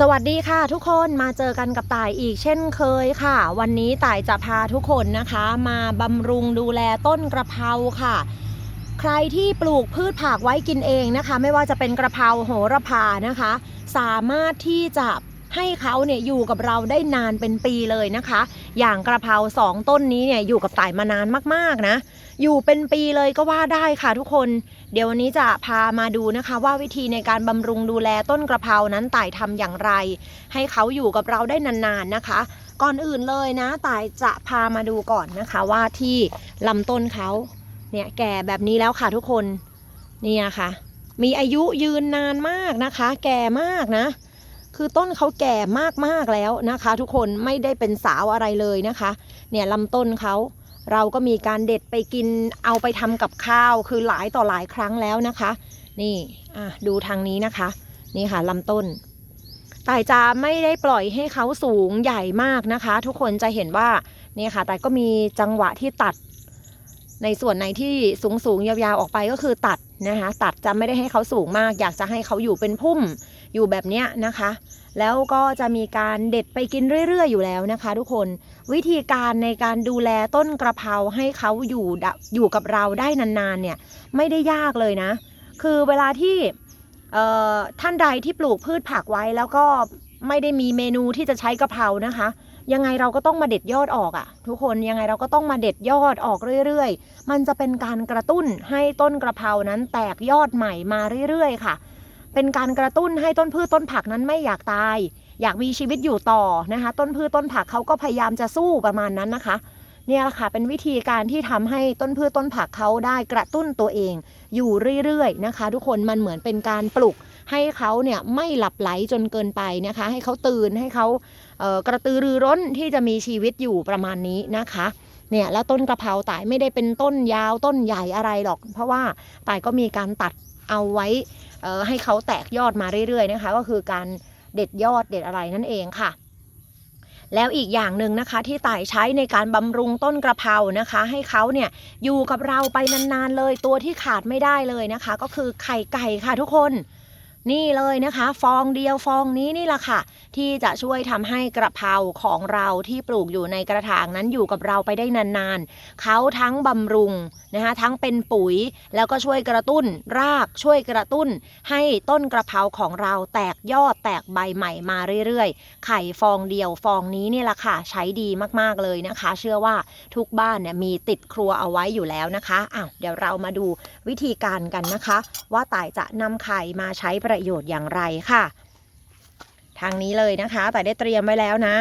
สวัสดีค่ะทุกคนมาเจอกันกับต่ายอีกเช่นเคยค่ะ วันนี้ต่ายจะพาทุกคนนะคะ มาบำรุงดูแลต้นกระเพราค่ะ ใครที่ปลูกพืชผักไว้กินเองนะคะ ไม่ว่าจะเป็นกระเพราโหระพานะคะ สามารถที่จะ ให้เขาเนี่ยอยู่กับเราได้นานเป็นปีเลยนะคะ อย่างกระเพราสองต้นนี้เนี่ยอยู่กับต่ายมานานมากๆนะ อยู่เป็นปีเลยก็ว่าได้ค่ะทุกคน เดี๋ยววันนี้จะพามาดูนะคะว่าวิธีในการบำรุงดูแลต้นกระเพรานั้นต่ายทำอย่างไร ให้เขาอยู่กับเราได้นานๆนะคะ ก่อนอื่นเลยนะต่ายจะพามาดูก่อนนะคะว่าที่ลำต้นเขาเนี่ยแก่แบบนี้แล้วค่ะทุกคน เนี่ยค่ะ มีอายุยืนนานมากนะคะ แก่มากนะ คือต้นเขาแก่มากๆแล้วนะคะ ทุกคนไม่ได้เป็นสาวอะไรเลยนะคะ เนี่ยลำต้นเขาเราก็มีการเด็ดไปกินเอาไปทำกับข้าวคือหลายต่อหลายครั้งแล้วนะคะ นี่อะดูทางนี้นะคะ นี่ค่ะลำต้นแต่จะไม่ได้ปล่อยให้เขาสูงใหญ่มากนะคะ ทุกคนจะเห็นว่าเนี่ยค่ะ แต่ก็มีจังหวะที่ตัด ในส่วนไหนที่สูงสูงๆยาวๆออกไปก็คือตัดนะคะ ตัดจะไม่ได้ให้เขาสูงมาก อยากจะให้เขาอยู่เป็นพุ่มอยู่แบบเนี้ยนะคะ แล้วก็จะมีการเด็ดไปกินเรื่อยๆอยู่แล้วนะคะ ทุกคนวิธีการในการดูแลต้นกระเพราให้เขาอยู่อยู่กับเราได้นานๆเนี่ยไม่ได้ยากเลยนะ คือเวลาที่ท่านใดที่ปลูกพืชผักไว้แล้วก็ไม่ได้มีเมนูที่จะใช้กะเพรานะคะ ยังไงเราก็ต้องมาเด็ดยอดออกอะ่ะ ทุกคนยังไงเราก็ต้องมาเด็ดยอดออกเรื่อยๆ มันจะเป็นการกระตุ้นให้ต้นกระเพรานั้นแตกยอดใหม่มาเรื่อยๆ ค่ะ เป็นการกระตุ้นให้ต้นพืชต้นผักนั้นไม่อยากตาย อยากมีชีวิตอยู่ต่อนะคะ ต้นพืชต้นผักเขาก็พยายามจะสู้ประมาณนั้นนะคะ เนี่ยแหละค่ะเป็นวิธีการที่ทำให้ต้นพืชต้นผักเขาได้กระตุ้นตัวเอง อยู่เรื่อยๆนะคะ ทุกคนมันเหมือนเป็นการปลุกให้เขาเนี่ยไม่หลับไหลจนเกินไปนะคะ ให้เขาตื่นให้เขาเกระตือรือร้นที่จะมีชีวิตอยู่ประมาณนี้นะคะเนี่ยแล้วต้นกระเพราต่ายไม่ได้เป็นต้นยาวต้นใหญ่อะไรหรอก เพราะว่าต่ายก็มีการตัด เอาไว้ให้เขาแตกยอดมาเรื่อยๆนะคะ ก็คือการเด็ดยอดเด็ดอะไรนั่นเองค่ะ แล้วอีกอย่างหนึ่งนะคะที่ต่ายใช้ในการบำรุงต้นกระเพรานะคะ ให้เขาเนี่ยอยู่กับเราไปนานๆเลยตัวที่ขาดไม่ได้เลยนะคะ ก็คือไข่ไก่ค่ะทุกคน นี่เลยนะคะ ฟองเดียวฟองนี้นี่แหละค่ะ ที่จะช่วยทำให้กระเพราของเราที่ปลูกอยู่ในกระถางนั้นอยู่กับเราไปได้นานๆเขาทั้งบำรุงนะคะทั้งเป็นปุ๋ยแล้วก็ช่วยกระตุ้นรากช่วยกระตุ้น ให้ต้นกระเพราของเราแตกยอดแตกใบใหม่มาเรื่อยๆ ไข่ฟองเดียวฟองนี้นี่แหละค่ะใช้ดีมากๆเลยนะคะ เชื่อว่าทุกบ้านเนี่ยมีติดครัวเอาไว้อยู่แล้วนะคะอ้าวเดี๋ยวเรามาดูวิธีการกันนะคะ ว่าต่ายจะนำไข่มาใช้ประประโยชน์อย่างไรค่ะ ทางนี้เลยนะคะ แต่ได้เตรียมไว้แล้วนะ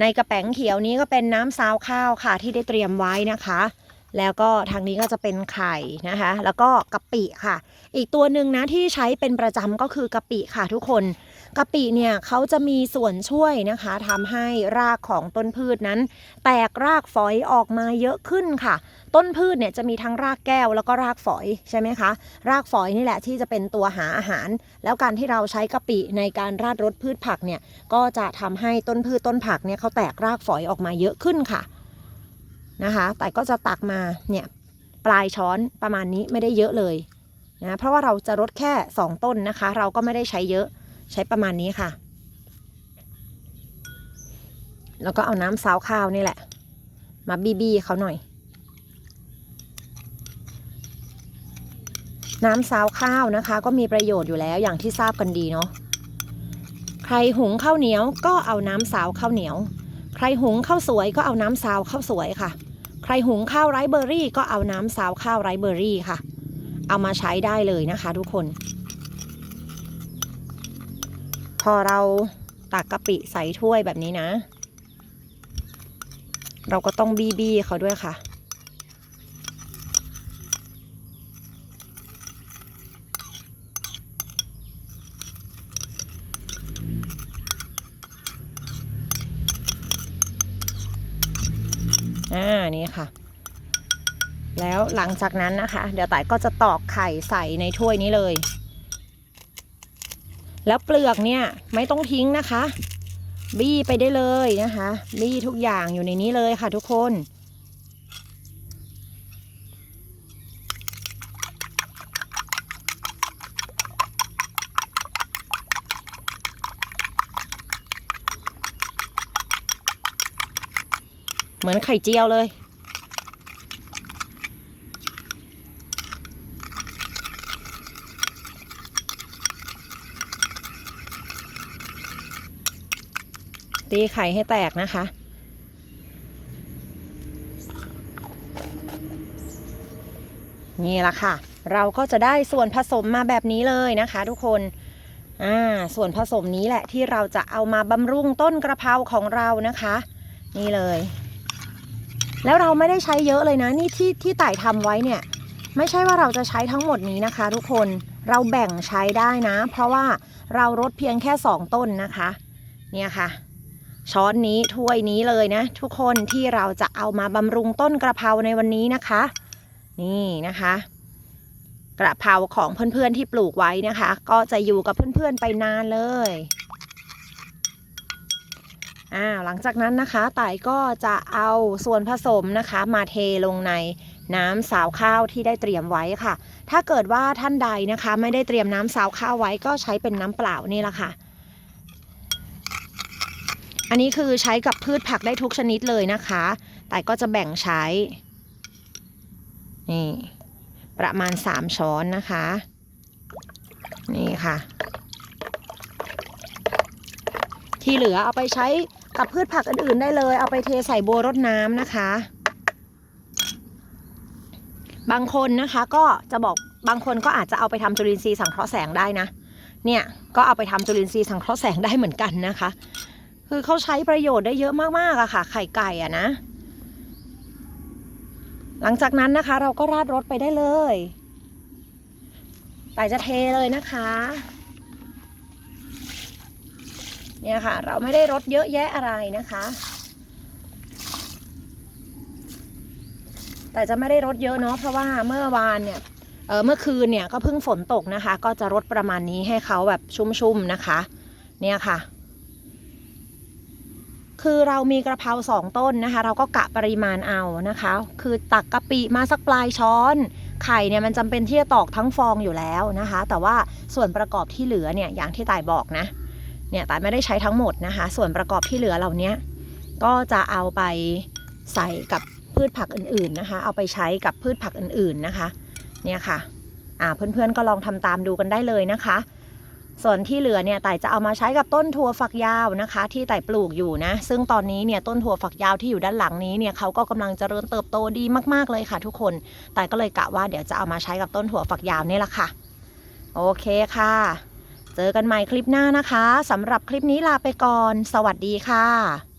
ในกระแป๋งเขียวนี้ก็เป็นน้ำซาวข้าวค่ะ ที่ได้เตรียมไว้นะคะ แล้วก็ทางนี้ก็จะเป็นไข่นะคะ แล้วก็กะปิค่ะ อีกตัวหนึ่งนะที่ใช้เป็นประจำก็คือกะปิค่ะทุกคน กะปิเนี่ยเขาจะมีส่วนช่วยนะคะทำให้รากของต้นพืชนั้น แตกรากฝอยออกมาเยอะขึ้นค่ะ ต้นพืชเนี่ยจะมีทั้งรากแก้วแล้วก็รากฝอยใช่ไหมคะรากฝอยนี่แหละที่จะเป็นตัวหาอาหาร แล้วการที่เราใช้กะปิในการราดรสพืชผักเนี่ยก็จะทำให้ต้นพืชต้นผักเนี่ยเขาแตกรากฝอยออกมาเยอะขึ้นค่ะนะคะ แต่ก็จะตักมาเนี่ยปลายช้อนประมาณนี้ไม่ได้เยอะเลยนะเพราะว่าเราจะรดแค่ 2 ต้นนะคะ เราก็ไม่ได้ใช้เยอะ ใช้ประมาณนี้ค่ะ แล้วก็เอาน้ำซาวข้าวนี่แหละ มาบีบีเขาหน่อย น้ำซาวข้าวนะคะ ก็มีประโยชน์อยู่แล้วอย่างที่ทราบกันดีเนาะใครหุงข้าวเหนียวก็เอาน้ำซาวข้าวเหนียว ใครหุงข้าวสวยก็เอาน้ำซาวข้าวสวยค่ะ ใครหุงข้าวไรเบอร์รี่ ก็เอาน้ำซาวข้าวไรเบอร์รี่ค่ะ เอามาใช้ได้เลยนะคะทุกคน พอเราตักกะปิใส่ถ้วยแบบนี้นะ เราก็ต้องบีบีเขาด้วยค่ะ อ่า นี่ค่ะ แล้วหลังจากนั้นนะคะ เดี๋ยวต่ายก็จะตอกไข่ใส่ในถ้วยนี้เลย แล้วเปลือกเนี่ยไม่ต้องทิ้งนะคะ บี้ไปได้เลยนะคะ บี้ทุกอย่างอยู่ในนี้เลยค่ะทุกคนเหมือนไข่เจียวเลย ตีไข่ให้แตกนะคะ นี่ละค่ะ เราก็จะได้ส่วนผสมมาแบบนี้เลยนะคะ ทุกคนอ่าส่วนผสมนี้แหละที่เราจะเอามาบำรุงต้นกระเพราของเรานะคะ นี่เลย แล้วเราไม่ได้ใช้เยอะเลยนะ นี่ที่ที่ต่ายทำไว้เนี่ย ไม่ใช่ว่าเราจะใช้ทั้งหมดนี้นะคะ ทุกคนเราแบ่งใช้ได้นะ เพราะว่าเรารดเพียงแค่สองต้นนะคะ เนี่ยค่ะ ช้อนนี้ถ้วยนี้เลยนะ ทุกคนที่เราจะเอามาบำรุงต้นกระเพราในวันนี้นะคะ นี่นะคะ กระเพราของเพื่อนๆที่ปลูกไว้นะคะ ก็จะอยู่กับเพื่อนๆไปนานเลยอ่าหลังจากนั้นนะคะต่ายก็จะเอาส่วนผสมนะคะ มาเทลงในน้ำสาวข้าวที่ได้เตรียมไว้ค่ะ ถ้าเกิดว่าท่านใดนะคะ ไม่ได้เตรียมน้ำสาวข้าวไว้ก็ใช้เป็นน้ำเปล่านี่แหละค่ะ อันนี้คือใช้กับพืชผักได้ทุกชนิดเลยนะคะ แต่ก็จะแบ่งใช้ นี่ประมาณ 3 ช้อนนะคะ นี่ค่ะ ที่เหลือเอาไปใช้กับพืชผักอื่นๆได้เลย เอาไปเทใส่บัวรดน้ำนะคะ บางคนนะคะก็จะบอกบางคนก็อาจจะเอาไปทำจุลินทรีย์สังเคราะห์แสงได้นะ เนี่ยก็เอาไปทำจุลินทรีย์สังเคราะห์แสงได้เหมือนกันนะคะ คือเขาใช้ประโยชน์ได้เยอะมากๆอะค่ะ ไข่ไก่อะนะ หลังจากนั้นนะคะ เราก็ราดรสไปได้เลยแต่จะเทเลยนะคะ เนี่ยค่ะ เราไม่ได้รสเยอะแยะอะไรนะคะ แต่จะไม่ได้รสเยอะเนาะเพราะว่าเมื่อวานเนี่ยเออเมื่อคืนเนี่ยก็เพิ่งฝนตกนะคะ ก็จะรดประมาณนี้ให้เขาแบบชุ่มๆนะคะ เนี่ยค่ะ คือเรามีกระเพราสองต้นนะคะ เราก็กะปริมาณเอานะคะ คือตักกะปิมาสักปลายช้อน ไข่เนี่ยมันจำเป็นที่จะตอกทั้งฟองอยู่แล้วนะคะ แต่ว่าส่วนประกอบที่เหลือเนี่ยอย่างที่ตายบอกนะ เนี่ยตายไม่ได้ใช้ทั้งหมดนะคะ ส่วนประกอบที่เหลือเหล่านี้ก็จะเอาไปใส่กับพืชผักอื่นๆนะคะ เอาไปใช้กับพืชผักอื่นๆนะคะ เนี่ยค่ะ อ่าเพื่อนๆก็ลองทำตามดูกันได้เลยนะคะ ส่วนที่เหลือเนี่ยต่จะเอามาใช้กับต้นถั่วฝักยาวนะคะ ที่ต่ปลูกอยู่นะ ซึ่งตอนนี้เนี่ยต้นถั่วฝักยาวที่อยู่ด้านหลังนี้เนี่ยเขาก็กำลังเจริญเติบโตดีมากๆเลยค่ะ ทุกคนต่ก็เลยกะว่าเดี๋ยวจะเอามาใช้กับต้นถั่วฝักยาวนี่แหละค่ะ โอเคค่ะ เจอกันใหม่คลิปหน้านะคะสำหรับคลิปนี้ลาไปก่อน สวัสดีค่ะ